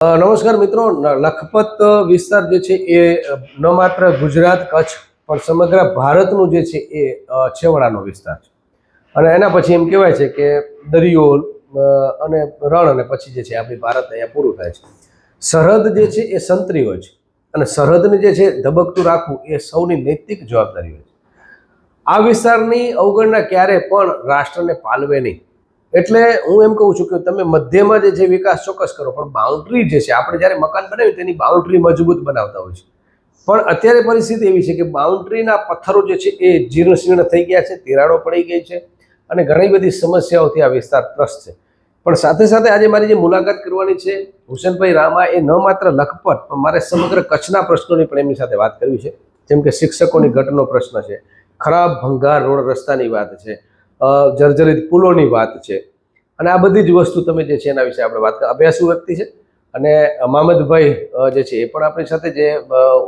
નમસ્કાર મિત્રો. લખપત વિસ્તાર જે છે એ ન માત્ર ગુજરાત, કચ્છ, પણ સમગ્ર ભારતનું જે છે એ છેવાડાનો વિસ્તાર છે. અને એના પછી એમ કહેવાય છે કે દરિયો અને રણ અને પછી જે છે આપણી ભારત અહીંયા પૂરું થાય છે. સરહદ જે છે એ સંતરી હોય છે. અને સરહદને જે છે ધબકતું રાખવું એ સૌની નૈતિક જવાબદારી હોય છે. આ વિસ્તારની અવગણના ક્યારે પણ રાષ્ટ્રને પાલવે નહીં. એટલે હું એમ કહું છું કે તમે મધ્યમાં જે છે વિકાસ ચોક્કસ કરો, પણ બાઉન્ડ્રી જે છે, આપણે જ્યારે મકાન બનાવ્યું તેની બાઉન્ડ્રી મજબૂત બનાવતા હોય છે. પણ અત્યારે પરિસ્થિતિ એવી છે કે બાઉન્ડ્રીના પથ્થરો જે છે એ જીર્ણ શીર્ણ થઈ ગયા છે, તિરાડો પડી ગઈ છે અને ઘણી બધી સમસ્યાઓથી આ વિસ્તાર ત્રસ્ત છે. પણ સાથે સાથે આજે મારી જે મુલાકાત કરવાની છે, હુસેનભાઈ રામા એ ન માત્ર લખપત, પણ મારે સમગ્ર કચ્છના પ્રશ્નોની પણ એમની સાથે વાત કરવી છે. જેમ કે શિક્ષકોની ઘટનો પ્રશ્ન છે, ખરાબ ભંગાર રોડ રસ્તાની વાત છે જર્જરિત પુલોની વાત છે. અને આ બધી જ વસ્તુ તમે જે છે એના વિશે આપણે વાત અભ્યાસુ વ્યક્તિ છે. અને મામદભાઈ જે છે એ પણ આપણી સાથે જે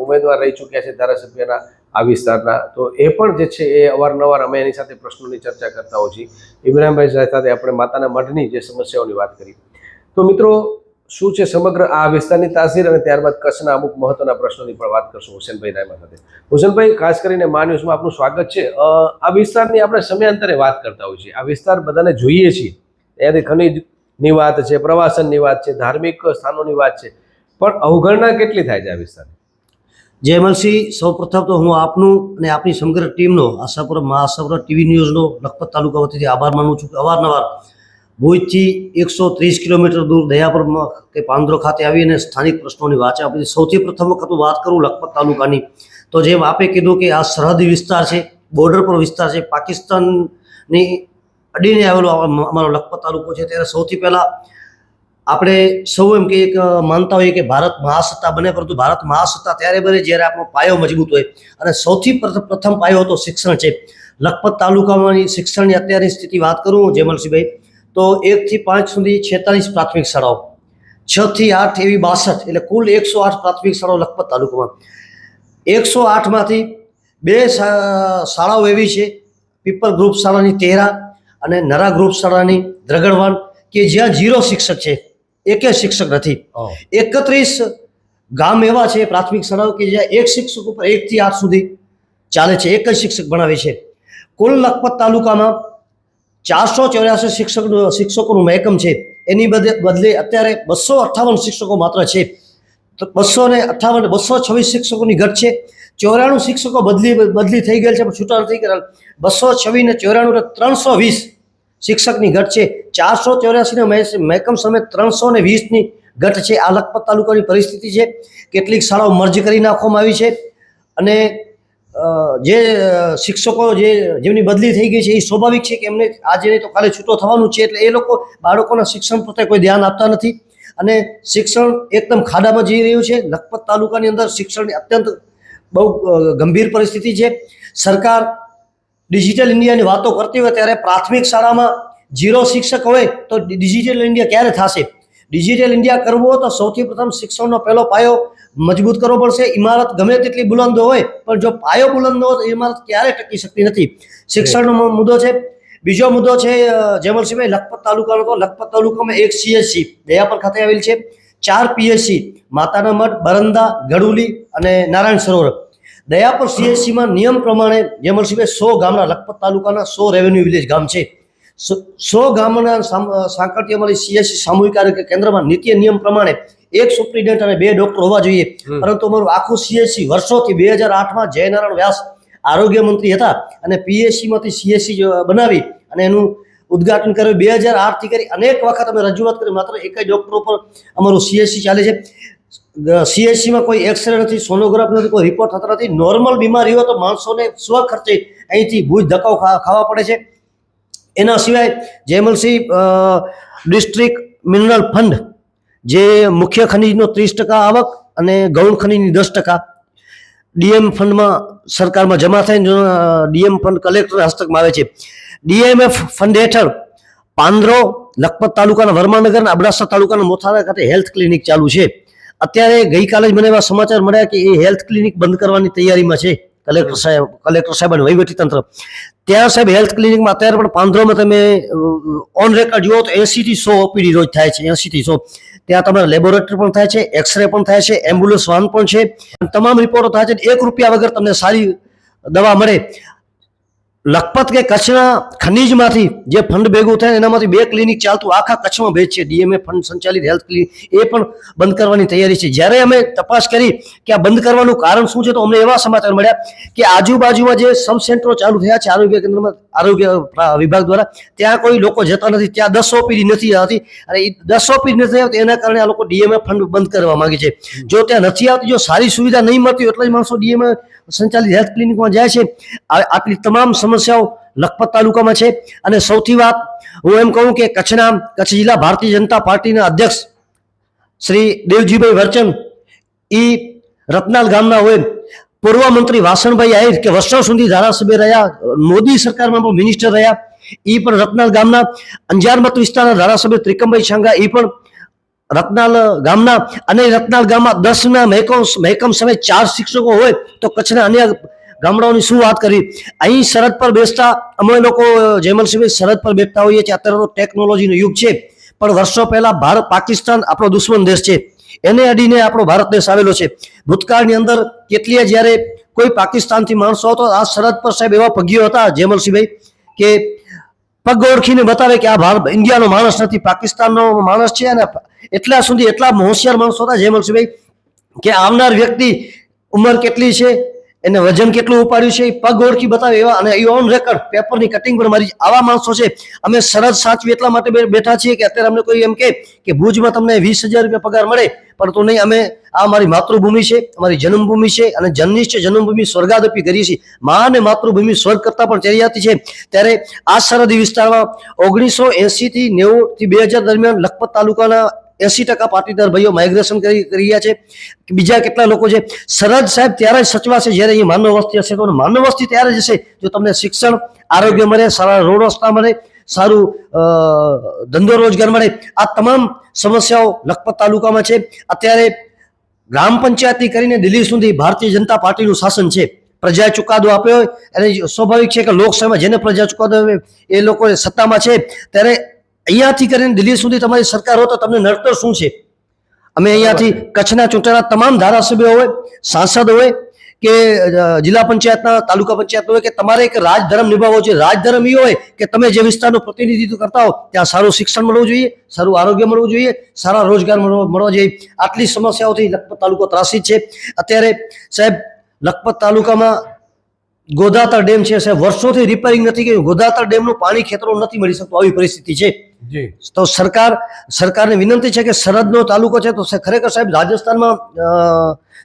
ઉમેદવાર રહી ચૂક્યા છે ધારાસભ્યના આ વિસ્તારના. તો એ પણ જે છે એ અવારનવાર અમે એની સાથે પ્રશ્નોની ચર્ચા કરતા હોઈએ છીએ. ઇબ્રાહિમભાઈ સાથે આપણે માતાના મઢની જે સમસ્યાઓની વાત કરી. તો મિત્રો શું છે સમગ્ર આ વિસ્તારની તાસીર અને ત્યારબાદ કચ્છના અમુક મહત્વના પ્રશ્નોની પણ વાત કરશું હુસેનભાઈ રાયમા સાથે. હુસેનભાઈ, ખાસ કરીને મા ન્યૂઝમાં આપનું સ્વાગત છે. આ વિસ્તારની આપણે સમયાંતરે વાત કરતા હોઈએ છીએ. આ વિસ્તાર બધાને જોઈએ છીએ. ત્યાંથી ખનીજની વાત છે, પ્રવાસનની વાત છે, ધાર્મિક સ્થાનોની વાત છે. પણ અવગણના કેટલી થાય છે આ વિસ્તારની? જયમલસિંહ સૌપ્રથમ તો હું આપનું અને આપની સમગ્ર ટીમનો આશાપુર મહાસાપુર ટીવી ન્યૂઝનો લખપત તાલુકા વતીથી આભાર માનું છું અવારનવાર ભુજથી એકસો ત્રીસ કિલોમીટર દૂર દયાપુરમાં કે પાંદરો ખાતે આવી અને સ્થાનિક પ્રશ્નોની વાચા આપી. સૌથી પ્રથમ વખત વાત કરું લખપત તાલુકાની, તો જેમ આપે કીધું કે આ સરહદી વિસ્તાર છે બોર્ડર પર વિસ્તાર છે, પાકિસ્તાનની અડીને આવેલો અમારો લખપત તાલુકો છે. ત્યારે સૌથી પહેલાં આપણે સૌ એમ કે એક માનતા હોઈએ કે ભારત મહાસત્તા બને, પરંતુ ભારત મહાસત્તા ત્યારે બને જ્યારે આપણો પાયો મજબૂત હોય. અને સૌથી પ્રથમ પાયો હતો શિક્ષણ છે. લખપત તાલુકામાંની શિક્ષણની અત્યારની સ્થિતિ વાત કરું જેમલસિંહભાઈ તો એકથી પાંચ સુધી છેતાલીસ પ્રાથમિક શાળાઓ. છ થી આઠ એવી બાસઠ એટલે કુલ એકસો આઠ પ્રાથમિક શાળાઓ લખપત તાલુકામાં. એકસો આઠમાંથી બે શાળાઓ એવી છે પીપલ ગ્રુપ શાળાની તેરા અને નરા ગ્રુપ શાળાની દ્રગડવાન કે જ્યાં જીરો શિક્ષક છે એકે શિક્ષક નથી. એકત્રીસ ગામ એવા છે પ્રાથમિક શાળાઓ કે જ્યાં એક શિક્ષક ઉપર એકથી આઠ સુધી ચાલે છે એક જ શિક્ષક ભણાવે છે. કુલ લખપત તાલુકામાં ચારસો ચોર્યાસી શિક્ષકનું, શિક્ષકોનું મહેકમ છે. એની બદલે બદલે અત્યારે બસો અઠ્ઠાવન શિક્ષકો માત્ર છે. બસો ને અઠ્ઠાવન, બસો છવ્વીસ શિક્ષકોની ઘટ છે. ચોરાણું શિક્ષકો બદલી બદલી થઈ ગયેલ છે, પણ છૂટા નથી કરેલ બસો છવ્વીસ ને ચોરાણું ત્રણસો વીસ શિક્ષકની ઘટ છે. ચારસો ચોર્યાસીના મહેકમ સમેત ત્રણસો ને વીસની ઘટ છે. આ લખપત તાલુકાની પરિસ્થિતિ છે. કેટલીક શાળાઓ મર્જ કરી નાખવામાં આવી છે. અને જે શિક્ષકો જે જેમની બદલી થઈ ગઈ છે એ સ્વાભાવિક છે કે એમને આજે નહીં તો કાલે છૂટો થવાનું છે, એટલે એ લોકો બાળકોના શિક્ષણ પ્રત્યે કોઈ ધ્યાન આપતા નથી. અને શિક્ષણ એકદમ ખાડામાં જઈ રહ્યું છે. લખપત તાલુકાની અંદર શિક્ષણની અત્યંત બહુ ગંભીર પરિસ્થિતિ છે. સરકાર ડિજિટલ ઇન્ડિયાની વાતો કરતી હોય ત્યારે પ્રાથમિક શાળામાં ઝીરો શિક્ષક હોય તો ડિજિટલ ઇન્ડિયા ક્યારે થશે? ડિજિટલ ઇન્ડિયા કરવું તો સૌથી પ્રથમ શિક્ષણનો પહેલો પાયો મજબૂત કરવો પડશે. ઇમારત ગમે તેટલી બુલંદ હોય પણ જો પાયો બુલંદ હોય તો ઇમારત ક્યારે ટકી શકતી નથી. શિક્ષણનો મુદ્દો છે. બીજો મુદ્દો છે અ, જેમલસિંહભાઈ લખપત તાલુકાનો તો લખપત તાલુકામાં એક સીએસસી દયાપર ખાતે આવેલ છે. ચાર પીએસસી માતાના મઠ બરંદા ગડુલી અને નારાયણ સરોવર. દયાપર સીએસસીમાં નિયમ પ્રમાણે જેમલસિંહભાઈ સો ગામના લખપત તાલુકાના સો રેવન્યુ વિલેજ ગામ છે. સો ગામના સાંકળતી અમારી સીએસસી સામૂહિક આરોગ્ય કેન્દ્રમાં નીતિ નિયમ પ્રમાણે એક સુપ્રિન્ટેન્ડન્ટ અને બે ડોક્ટર હોવા જોઈએ. પરંતુ અમારું આખું સીએસસી વર્ષોથી બે હજાર આઠમાં જયનારાયણ વ્યાસ આરોગ્ય મંત્રી હતા અને પીએસસીમાંથી સીએસસી બનાવી અને એનું ઉદ્ઘાટન કર્યું. બે હજાર આઠથી કરી અનેક વખત અમે રજૂઆત કરી માત્ર એક જ ડોક્ટર ઉપર અમારું સીએસસી ચાલે છે. સીએસસીમાં કોઈ એક્સરે નથી સોનોગ્રાફ નથી કોઈ રિપોર્ટ થતા નથી. નોર્મલ બીમારી હોય તો માણસોને સ્વ ખર્ચે અહીંથી ભૂજ ધક્કાઓ ખાવા પડે છે. એના સિવાય જયમલસિંહ ડિસ્ટ્રિક્ટ મિનરલ ફંડ જે મુખ્ય ખનીજનો ત્રીસ ટકા આવક અને ગૌણ ખનીજની દસ ટકા. ડીએમ ફંડમાં સરકારમાં જમા થઈને ડીએમ ફંડ કલેક્ટર હસ્તકમાં આવે છે. ડીએમએફ ફંડ હેઠળ પાંદરો, લખપત તાલુકાના વર્માનગર અને અબડાસા તાલુકાના મોથારા ખાતે હેલ્થ ક્લિનિક ચાલુ છે. અત્યારે ગઈકાલે જ મને એવા સમાચાર મળ્યા કે એ હેલ્થ ક્લિનિક બંધ કરવાની તૈયારીમાં છે, કલેક્ટર સાહેબ કલેક્ટર સાહેબ અને વહીવટી તંત્ર ત્યાં સાહેબ હેલ્થ ક્લિનિકમાં અત્યારે પણ પાંદરોમાં તમે ઓન રેકોર્ડ જુઓ તો એસીથી સો ઓપીડી રોજ થાય છે એસીથી સો. ત્યાં તમારે લેબોરેટરી પણ થાય છે એક્સરે પણ થાય છે એમ્બ્યુલન્સ વાહન પણ છે. તમામ રિપોર્ટો થાય છે એક રૂપિયા વગર તમને સારી દવા મળે. લખપત કે કચ્છના ખનીજમાંથી જે ફંડ ભેગું થાય એનામાંથી બે ક્લિનિક ચાલતું, આખા કચ્છમાં ભેજ છે. ડીએમએ ફંડ સંચાલિત હેલ્થ ક્લિનિક એ પણ બંધ કરવાની તૈયારી છે. જ્યારે અમે તપાસ કરી કે આ બંધ કરવાનું કારણ શું છે, તો અમને એવા સમાચાર મળ્યા કે આજુબાજુમાં જે સબ સેન્ટરો ચાલુ થયા છે, આરોગ્ય કેન્દ્રમાં, આરોગ્ય વિભાગ દ્વારા, ત્યાં કોઈ લોકો જતા નથી, ત્યાં દસ ઓપીડી નથી આવતી. અને એ દસ ઓપીડી નથી આવતી, એના કારણે આ લોકો ડીએમએ ફંડ બંધ કરવા માંગે છે. જો ત્યાં નથી આવતી, જો સારી સુવિધા નહીં મળતી, એટલે જ માણસો ડીએમએ સંચાલિત હેલ્થ ક્લિનિકમાં જાય છે. આટલી તમામ સમસ્યાઓ લખપત તાલુકામાં છે. અને સૌથી વાત હું એમ કહું કે કચ્છના, કચ્છ જિલ્લા ભારતીય જનતા પાર્ટીના અધ્યક્ષ શ્રી દેવજીભાઈ વર્ચન, ઈ રત્નાલ ગામના હોય. પૂર્વ મંત્રી વાસણભાઈ આહિર કે વર્ષો સુધી ધારાસભ્ય રહ્યા, મોદી સરકારમાં પણ મિનિસ્ટર રહ્યા. ઈ પણ રત્નાલ ગામના અંજાર મત વિસ્તારના ધારાસભ્ય ત્રિકમભાઈ છાંગા, ઈ પણ રત્નાલ ગામના અને રત્નાલ ગામમાં દસના મહેકમ મહેકમ સમય ચાર શિક્ષકો હોય તો કચ્છના અન્ય ગામડાઓની શું વાત કરી? અહીં સરહદ પર બેસતા અમે લોકો જેમલસિંહભાઈ સરહદ પર બેઠતા હોઈએ છીએ. અત્યારે તો ટેકનોલોજીનો યુગ છે. પણ વર્ષો પહેલા ભારત, પાકિસ્તાન આપણો દુશ્મન દેશ છે. એને અડીને આપણો ભારત દેશ આવેલો છે. ભૂતકાળની અંદર કેટલીય જ્યારે કોઈ પાકિસ્તાનથી માણસો હતો આ સરહદ પર સાહેબ એવા પગીઓ હતા જયમલસિંહભાઈ કે પગ ઓળખીને બતાવે કે આ ભારત ઇન્ડિયાનો માણસ નથી, પાકિસ્તાનનો માણસ છે અને એટલા સુધી એટલા હોશિયાર માણસો હતા જેમલસિંહભાઈ કે આવનાર વ્યક્તિ ઉંમર કેટલી છે, એને વજન કેટલું ઉપાડ્યું છે પગ ઓળખી બતાવે એવા, અને એ ઓન રેકર્ડ પેપરની કટિંગ પણ મારી આવા માણસો છે, અમે સરહદ સાચવી એટલા માટે બેઠા છીએ કે અત્યારે અમને કોઈ એમ કે કે ભુજમાં તમને વીસ હજાર રૂપિયા પગાર મળે પરંતુ નહીં, અમે આ મારી માતૃભૂમિ છે, અમારી જન્મભૂમિ છે, અને જનની છે જન્મભૂમિ સ્વર્ગાદપી કરીએ છીએ. મા અને માતૃભૂમિ સ્વર્ગ કરતા પણ ચરિયાતી છે. ત્યારે આ સરહદી વિસ્તારમાં ઓગણીસો એસી થી નેવું થી બે હજાર દરમિયાન લખપત તાલુકાના એસી ટકા પાટીદાર ભાઈઓ માઇગ્રેશન કરી રહ્યા છે. બીજા કેટલા લોકો છે? સરહદ સાહેબ ત્યારે જ સચવાશે જ્યારે અહીં માનવ વસ્તી હશે તો માનવ વસ્તી ત્યારે જ હશે. જો તમને શિક્ષણ, આરોગ્ય મળે, સારા રોડ રસ્તા મળે, સારું ધંધો રોજગાર મળે, આ તમામ સમસ્યાઓ લખપત તાલુકામાં છે. અત્યારે ગ્રામ પંચાયતથી કરીને દિલ્હી સુધી ભારતીય જનતા પાર્ટીનું શાસન છે. પ્રજાએ ચુકાદો આપ્યો હોય અને સ્વાભાવિક છે કે લોકસભામાં જેને પ્રજા ચુકાદો એ લોકો સત્તામાં છે. ત્યારે અહીંયાથી કરીને દિલ્હી સુધી તમારી સરકાર હોય તો તમને નડતર શું છે? અમે અહીંયાથી કચ્છના ચૂંટાયેલા તમામ ધારાસભ્યો હોય, સાંસદ હોય કે જિલ્લા પંચાયતના, તાલુકા પંચાયત હોય કે તમારે એક રાજધર્મ નિભાવવો છે રાજધર્મ એ હોય કે તમે જે વિસ્તારનું પ્રતિનિધિત્વ કરતા હો, ત્યાં સારું શિક્ષણ મળવું જોઈએ, સારું આરોગ્ય મળવું જોઈએ, સારા રોજગાર મળવો જોઈએ. આટલી સમસ્યાઓથી લખપત તાલુકો ત્રાસિત છે. અત્યારે સાહેબ, લખપત તાલુકામાં ગોદાતર ડેમ છે. સાહેબ, વર્ષોથી રિપેરિંગ નથી કર્યું. ગોદાતર ડેમનું પાણી ખેતરો નથી મળી શકતું. આવી પરિસ્થિતિ છે. તો સરકાર સરકારને વિનંતી છે કે સરહદનો તાલુકો છે તો ખરેખર સાહેબ રાજસ્થાનમાં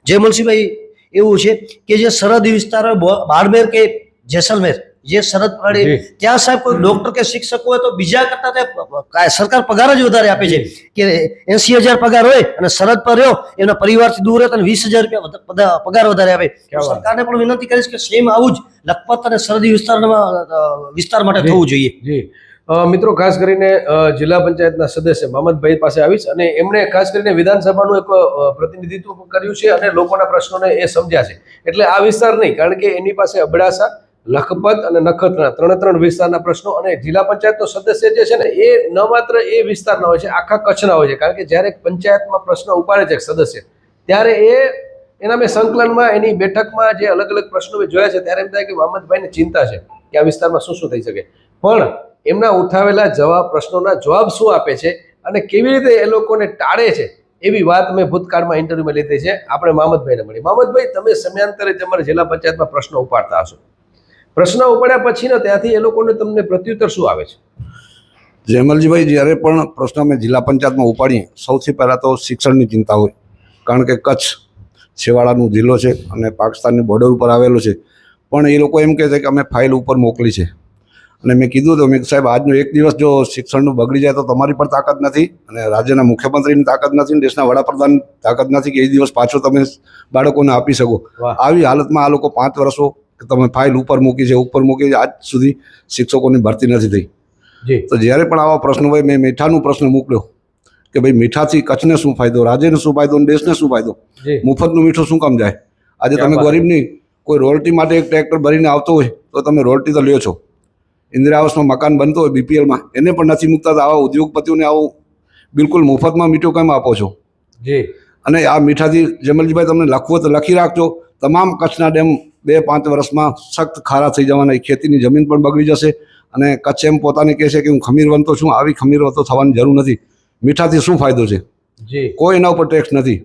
જે જયમલસિંહભાઈ એવું છે કે જે સરહદી વિસ્તાર બાડમેર કે જેસલમેર જે સરહદ પડે ત્યાં સાહેબ કોઈ ડોક્ટર કે શિક્ષક હોય તો બીજા કરતા સરકાર પગાર જ વધારે આપે છે કે એસી હજાર પગાર હોય અને સરહદ પર રહ્યો એના પરિવારથી દૂર રહે તો વીસ હજાર રૂપિયા પગાર વધારે આપે. સરકારને પણ વિનંતી કરીશ કે સેમ આવું જ લખપત અને સરહદી વિસ્તારમાં વિસ્તાર માટે. થવું જોઈએ. મિત્રો, ખાસ કરીને જિલ્લા પંચાયતના સદસ્ય મામદભાઈ પાસે આવીશ અને એમણે ખાસ કરીને વિધાનસભાનું એક પ્રતિનિધિત્વ કર્યું છે અને લોકોના પ્રશ્નોને એ સમજ્યા છે. એટલે આ વિસ્તાર નહીં, કારણ કે એની પાસે અબડાસા, લખપત અને નખત્રાણા ત્રણે ત્રણ વિસ્તારના પ્રશ્નો અને જિલ્લા પંચાયતનો સદસ્ય જે છે ને, એ ન માત્ર એ વિસ્તારના હોય છે, આખા કચ્છના હોય છે. કારણ કે જ્યારે પંચાયતમાં પ્રશ્ન ઉપાડે છે સદસ્ય, ત્યારે એ, એના મેં સંકલનમાં, એની બેઠકમાં જે અલગ અલગ પ્રશ્નો મેં જોયા છે, ત્યારે એમ થાય કે મોહમ્મદભાઈને ચિંતા છે કે આ વિસ્તારમાં શું શું થઈ શકે. પણ એમના ઉઠાવેલા જવાબ, પ્રશ્નોના જવાબ શું આપે છે અને કેવી રીતે એ લોકોને ટાળે છે એવી વાત મેં ભૂતકાળમાં ઇન્ટરવ્યુમાં લીધી છે. આપણે મામદભાઈને મળી. મામદભાઈ તમે સમયાંતરે તમારા જિલ્લા પંચાયતમાં પ્રશ્નો ઉપાડતા હશો. પ્રશ્ન ઉપાડ્યા પછીનો ત્યાંથી એ લોકોને તમને પ્રત્યુત્તર શું આવે છે? જયમલજીભાઈ, જ્યારે પણ પ્રશ્ન અમે જિલ્લા પંચાયતમાં ઉપાડીએ, સૌથી પહેલાં તો શિક્ષણની ચિંતા હોય. કારણ કે કચ્છ છેવાડાનો જિલ્લો છે અને પાકિસ્તાનની બોર્ડર ઉપર આવેલો છે. પણ એ લોકો એમ કહે છે કે અમે ફાઇલ ઉપર મોકલી છે. અને મેં કીધું તો મેં સાહેબ આજનો એક દિવસ જો શિક્ષણનું બગડી જાય તો તમારી પણ તાકાત નથી અને રાજ્યના મુખ્યમંત્રીની તાકાત નથી દેશના વડાપ્રધાન તાકાત નથી કે એ દિવસ પાછો તમે બાળકોને આપી શકો. આવી હાલતમાં આ લોકો પાંચ વર્ષો કે તમે ફાઇલ ઉપર મૂકી છે ઉપર મૂકી છે આજ સુધી શિક્ષકોની ભરતી નથી થઈ. તો જ્યારે પણ આવા પ્રશ્નો હોય મેં મીઠાનું પ્રશ્ન મોકલ્યો કે ભાઈ મીઠાથી કચ્છને શું ફાયદો રાજ્યને શું ફાયદો દેશને શું ફાયદો? મુફતનું મીઠું શું કામ જાય? આજે તમે ગરીબની કોઈ રોયલ્ટી માટે એક ટ્રેક્ટર ભરીને આવતો હોય તો તમે રોયલ્ટી તો લ્યો છો. ઇન્દિરા આવાસમાં મકાન બનતો હોય બીપીએલમાં એને પણ નથી મૂકતા. તો આવા ઉદ્યોગપતિઓને આવું બિલકુલ મફતમાં મીઠું કેમ આપો છો? જી. અને આ મીઠાથી જમલજીભાઈ તમને લખવું તો લખી રાખજો. તમામ કચ્છના ડેમ બે પાંચ વર્ષમાં સખ્ત ખારા થઈ જવાના. ખેતીની જમીન પણ બગડી જશે. અને કચ્છ એમ પોતાને કહે છે કે હું ખમીરવંતો છું. આવી ખમીરવંતો થવાની જરૂર નથી. મીઠાથી શું ફાયદો છે? જી. કોઈ એના ઉપર ટેક્સ નથી.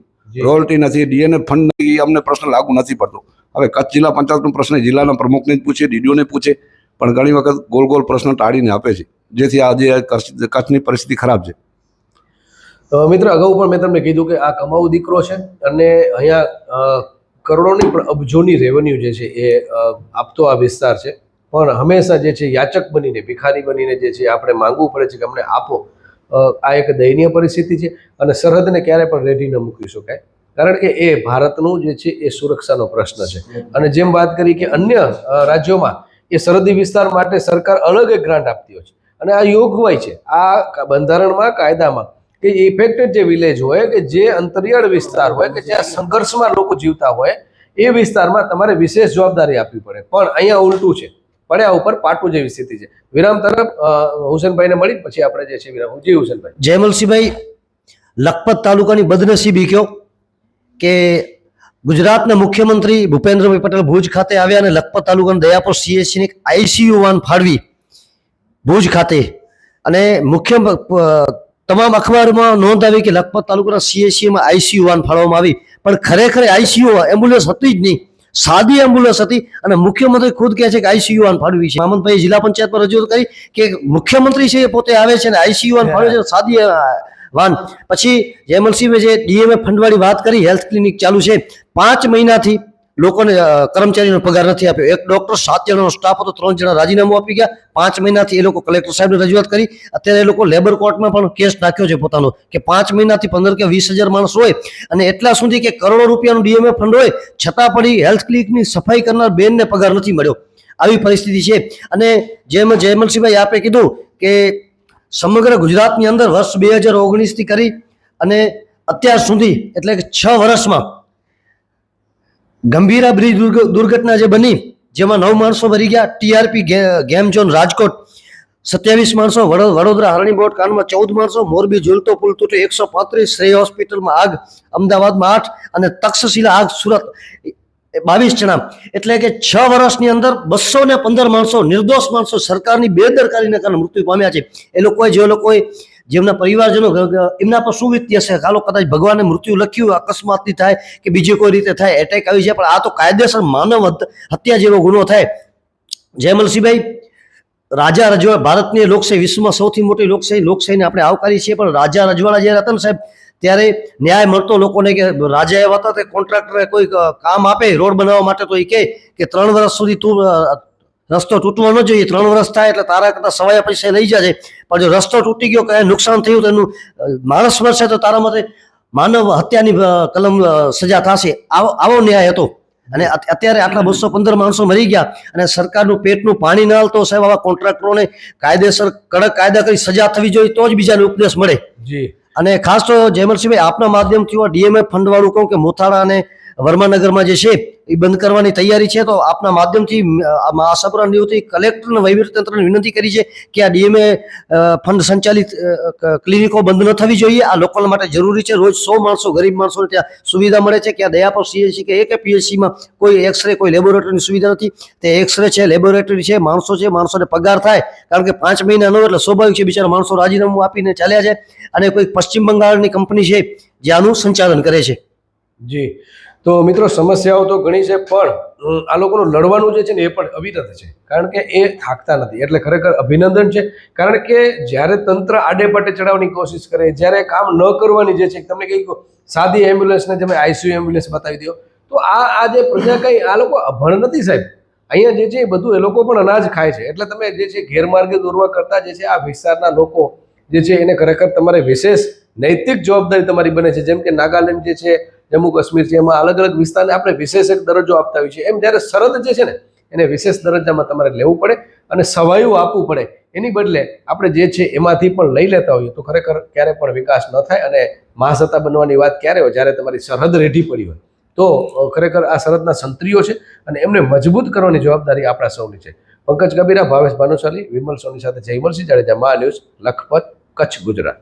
રોયલ્ટી નથી. ડીએનએ ફંડ નથી. અમને પ્રશ્ન લાગુ નથી પડતો. હવે કચ્છ જિલ્લા પંચાયતનો પ્રશ્ન જિલ્લાના પ્રમુખને જ પૂછે ડીડીઓને પૂછે પણ ઘણી વખત ગોલ ગોલ પ્રશ્ન ટાળીને આપે છે. જેથી આજે આ કચ્છ- કચ્છની પરિસ્થિતિ ખરાબ છે. મિત્ર અગાઉ પણ મેં તમને કીધું કે આ કમાઉ દીકરો છે અને અહીંયા અ, કરોડોની પણ અબજોની રેવન્યુ જે છે એ આપતો આ વિસ્તાર છે. પણ હંમેશા જે છે યાચક બનીને ભિખારી બનીને જે છે આપણે માંગવું પડે છે કે અમને આપો. આ એક દયનીય પરિસ્થિતિ છે અને સરહદને ક્યારે પણ રેડી ન મૂકી શકાય. કારણ કે એ ભારતનું જે છે એ સુરક્ષાનો પ્રશ્ન છે. અને જેમ વાત કરી કે અન્ય રાજ્યોમાં એ સરહદી વિસ્તાર માટે સરકાર અલગ એક ગ્રાન્ટ આપતી હોય છે. અને આ યોગવાય છે. આ બંધારણમાં, કાયદામાં કે ઇફેક્ટેડ જે વિલેજ હોય કે જે અંતરિયાળ વિસ્તાર હોય કે જ્યાં સંઘર્ષમાં લોકો જીવતા હોય, એ વિસ્તારમાં તમારે વિશેષ જવાબદારી આપવી પડે. પણ અહીંયા ઉલટું છે. પડ્યા ઉપર પાટું જેવી સ્થિતિ છે. વિરામ તરફ હુસેનભાઈને મળી પછી આપણે જે છે વિરામ. જી હુસેનભાઈ. જયમલસિંહભાઈ લખપત તાલુકાની બદનસીબી કયો કે ગુજરાતના મુખ્યમંત્રી ભૂપેન્દ્રભાઈ પટેલ ભુજ ખાતે આવ્યા અને લખપત તાલુકાના દયાપુર સીએસસીની એક આઈસીયુ વાન ફાળવી ભુજ ખાતે. અને મુખ્ય તમામ અખબારોમાં નોંધ આવી કે લખપત તાલુકાના સીએસસીમાં આઈસીયુ વાન ફાળવવામાં આવી. પણ ખરેખર આઈસીયુ એમ્બ્યુલન્સ હતી જ નહીં. સાદી એમ્બ્યુલન્સ હતી અને મુખ્યમંત્રી ખુદ કહે છે કે આઈસીયુ વાન ફાળવી છે. મામનભાઈ જિલ્લા પંચાયતમાં રજૂઆત કરી કે મુખ્યમંત્રી છે એ પોતે આવે છે અને આઈસીયુ વાન ફાળવે છે. સાદી વાન. પછી જયમલસિંહે જે ડીએમએ ફંડવાળી વાત કરી, હેલ્થ ક્લિનિક ચાલુ છે, પાંચ મહિનાથી લોકોને કર્મચારીનો પગાર નથી આપ્યો. એક ડોક્ટર સાત જણાનો સ્ટાફ હતો, ત્રણ જણા રાજીનામું આપી ગયા. પાંચ મહિનાથી એ લોકો કલેક્ટર સાહેબને રજૂઆત કરી. અત્યારે એ લોકો લેબર કોર્ટમાં પણ કેસ નાખ્યો છે પોતાનો, કે પાંચ મહિનાથી પંદર કે વીસ હજાર માણસ હોય અને એટલા સુધી કે કરોડો રૂપિયાનું ડીએમએ ફંડ હોય, છતાં પણ એ હેલ્થ ક્લિનિકની સફાઈ કરનાર બેનને પગાર નથી મળ્યો. આવી પરિસ્થિતિ છે. અને જેમ જયમલસિંહભાઈ આપે કીધું કે સમગ્ર ગુજરાતની અંદર વર્ષ બે હજાર ઓગણીસથી કરી અને અત્યાર સુધી, એટલે કે છ વર્ષમાં, ગંભીરા બ્રિજ દુર્ઘટના જે બની, જેમાં નવ માણસો મરી ગયા, ટીઆરપી ગેમ ઝોન રાજકોટ, સત્યાવીસ માણસો, વડો- વડોદરા હરણી બોટ કાંડમાં ચૌદ માણસો, મોરબી ઝૂલતો પુલ તૂટ્યો એકસો પાંત્રીસ, શ્રેય હોસ્પિટલમાં આગ, અમદાવાદમાં આઠ અને તક્ષશિલા આગ સુરત બાવીસ જણા. એટલે કે છ વર્ષની અંદર બસો ને પંદર માણસો, નિર્દોષ માણસો સરકારની બેદરકારીને કારણે મૃત્યુ પામ્યા છે. એ લોકોએ, જે લોકોએ જેમના પરિવારજનો એમના પર શું વીતી હશે? કાલો કદાચ ભગવાને મૃત્યુ લખ્યું, અકસ્માતથી થાય કે બીજી કોઈ રીતે થાય એટેક આવી જાય, પણ આ તો કાયદેસર માનવ હત- હત્યા જેવો ગુનો થાય. જયમલસિંહભાઈ રાજા રજવા ભારતની લોકશાહી, વિશ્વમાં સૌથી મોટી લોકશાહી, લોકશાહીને આપણે આવકારી છીએ, પણ રાજા રજવાડા જ્યારે હતા ને સાહેબ ત્યારે ન્યાય મળતો લોકોને કે રાજા એવા હતા તે કોન્ટ્રાક્ટરે કોઈ કામ આપે રોડ બનાવવા માટે, તો એ કહે કે ત્રણ વર્ષ સુધી તું રસ્તો તૂટવો ન જોઈએ, ત્રણ વર્ષ થાય એટલે તારા કરતા સવાયા પૈસા લઈ જશે પણ જો રસ્તો તૂટી ગયો કયા નુકસાન થયું તો એનું માણસ મરશે તો તારા માટે માનવ હત્યાની કલમ સજા થશે. આવો આવો ન્યાય હતો. અને અત્યારે આટલા બસો પંદર માણસો મરી ગયા અને સરકારનું પેટનું પાણી ન હાલતો સાહેબ આવા કોન્ટ્રાક્ટરોને કાયદેસર કડક કાયદા કરી સજા થવી જોઈએ, તો જ બીજાને ઉપદેશ મળે. જી. અને ખાસ તો જયમલસિંહભાઈ આપના માધ્યમથી ડીએમએફ ફંડ વાળું કહું કે મોથાળા અને વર્માનગરમાં જે છે, એ બંધ કરવાની તૈયારી છે. તો આપના માધ્યમથી આશાપુરા ન્યૂઝથી કલેક્ટર વહીવટીતંત્રને વિનંતી કરી છે કે આ ડીએમએ ફંડ સંચાલિત ક્લિનિકો બંધ ન થવી જોઈએ. આ લોકલ માટે જરૂરી છે. રોજ સો માણસો, ગરીબ માણસોને ત્યાં સુવિધા મળે છે. કે આ દયાપર સીએસસી કે એક પીએચસીમાં કોઈ એક્સરે, કોઈ લેબોરેટરીની સુવિધા નથી. તે એક્સરે છે, લેબોરેટરી છે, માણસો છે, માણસોને પગાર થાય. કારણ કે પાંચ મહિના ન એટલે સ્વાભાવિક છે, બિચારા માણસો રાજીનામું આપીને ચાલ્યા છે અને કોઈ પશ્ચિમ બંગાળની કંપની છે, જે આનું સંચાલન કરે છે. જી. તો મિત્રો સમસ્યાઓ તો ઘણી છે, પણ આ લોકોનું લડવાનું જે છે ને એ પણ અવિરત છે. કારણ કે એ થાકતા નથી. એટલે ખરેખર અભિનંદન છે. કારણ કે જ્યારે તંત્ર આડેપાટે ચડાવવાની કોશિશ કરે, જ્યારે કામ ન કરવાની જે છે તમને કહી કહું સાદી એમ્બ્યુલન્સને તમે આઈસીયુ એમ્બ્યુલન્સ બતાવી દો, તો આ આ જે પ્રજા કંઈ, આ લોકો અભણ નથી સાહેબ. અહીંયા જે છે એ બધું એ લોકો પણ અનાજ ખાય છે. એટલે તમે જે છે ગેરમાર્ગે દોરવા કરતા જે છે આ વિસ્તારના લોકો જે છે એને ખરેખર તમારે વિશેષ નૈતિક જવાબદારી તમારી બને છે. જેમ કે નાગાલેન્ડ જે છે જમ્મુ કાશ્મીર છે, એમાં અલગ અલગ વિસ્તારને આપણે વિશેષ એક દરજ્જો આપતા હોઈએ છીએ. એમ જ્યારે સરહદ જે છે ને, એને વિશેષ દરજ્જામાં તમારે લેવું પડે અને સવાયું આપવું પડે. એની બદલે આપણે જે છે એમાંથી પણ લઈ લેતા હોઈએ તો ખરેખર ક્યારે પણ વિકાસ ન થાય અને મહાસત્તા બનવાની વાત ક્યારે હોય? જ્યારે તમારી સરહદ રેઢી પડી હોય. તો ખરેખર આ સરહદના સંત્રીઓ છે અને એમને મજબૂત કરવાની જવાબદારી આપણા સૌની છે. પંકજ કબીરા, ભાવેશ ભાનુશાલી, વિમલ સોની સાથે જયમલસિંહ જાડેજા મા ન્યૂઝ લખપત, કચ્છ, ગુજરાત.